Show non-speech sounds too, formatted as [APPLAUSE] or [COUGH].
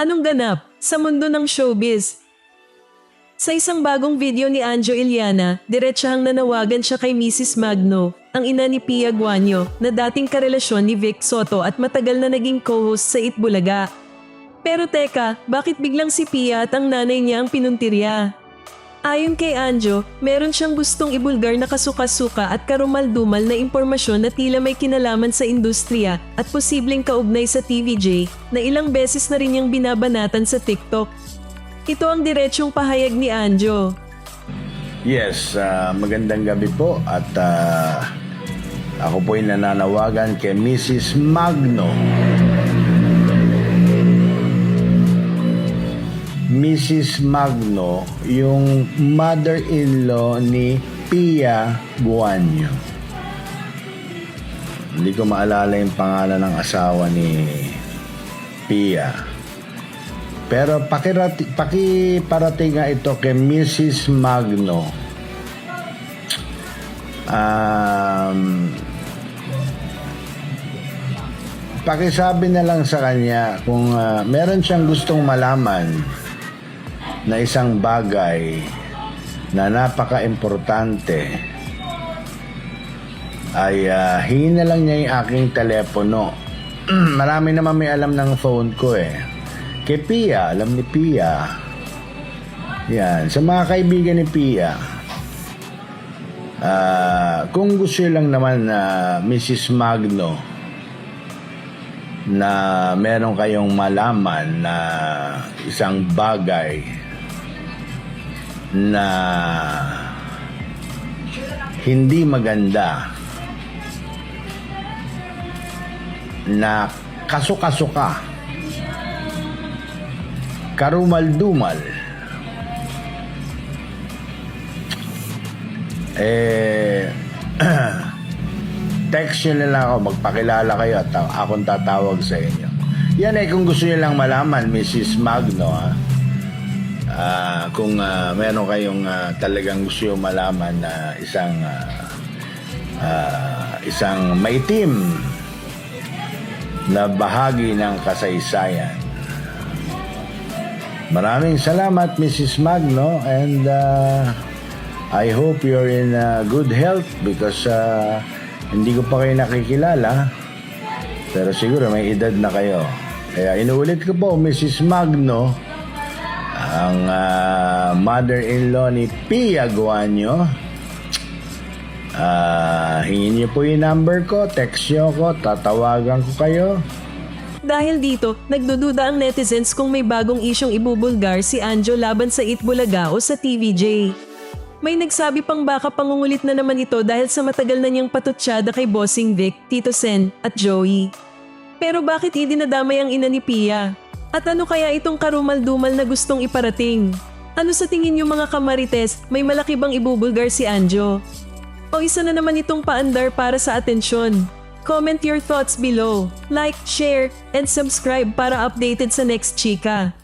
Anong ganap sa mundo ng showbiz? Sa isang bagong video ni Anjo Iliana, diretsahang nanawagan siya kay Mrs. Magno, ang ina ni Pia Guanyo, na dating karelasyon ni Vic Soto at matagal na naging co-host sa Itbulaga. Pero teka, bakit biglang si Pia at ang nanay niya ang pinuntirya? Ayon kay Anjo, meron siyang gustong ibulgar na kasuka-suka at karumal-dumal na impormasyon na tila may kinalaman sa industriya at posibleng kaugnay sa TVJ na ilang beses na rin niyang binabanatan sa TikTok. Ito ang diretsyong pahayag ni Anjo. Yes, ah, magandang gabi po at ah, ako po'y nananawagan kay Mrs. Magno. Mrs. Magno, yung mother-in-law ni Pia Buanyo. Hindi ko maalala yung pangalan ng asawa ni Pia. Pero pakirati, pakiparating nga ito kay Mrs. Magno. Um, pakisabi na lang sa kanya kung ah, meron siyang gustong malaman na isang bagay na napaka-importante ay ah, hingin na lang niya yung aking telepono. [CLEARS THROAT] Marami naman may alam ng phone ko eh. Kay Pia, alam ni Pia. Yan, sa mga kaibigan ni Pia. Ah, kung gusto lang naman na Mrs. Magno na meron kayong malaman na isang bagay na hindi maganda na kasuka-suka karumal-dumal eh [CLEARS THROAT] text nyo na ako magpakilala kayo at akong tatawag sa inyo yan eh kung gusto nyo lang malaman Mrs. Magno ha Ah, kung ah, meron kayong ah, talagang gusto malaman na isang ah, ah, isang maitim na bahagi ng kasaysayan Maraming salamat, Mrs. Magno, and uh, I hope you're in uh, good health because uh, hindi ko pa kayo nakikilala. Pero siguro may edad na kayo. Kaya inuulit ko po, Mrs. Magno, ang uh, mother-in-law ni Pia Guanyo. Ah, hingin niyo po yung number ko, text niyo ko, tatawagan ko kayo. Dahil dito, nagdududa ang netizens kung may bagong isyong ibubulgar si Anjo laban sa Itbulaga o sa TVJ. May nagsabi pang baka pangungulit na naman ito dahil sa matagal na niyang patutsyada kay Bossing Vic, Tito Sen at Joey. Pero bakit idinadamay ang ina ni Pia? At ano kaya itong karumal-dumal na gustong iparating? Ano sa tingin niyo mga kamarites, may malaki bang ibubulgar si Anjo? O isa na naman itong paandar para sa atensyon? Comment your thoughts below. Like, share, and subscribe para updated sa next chika.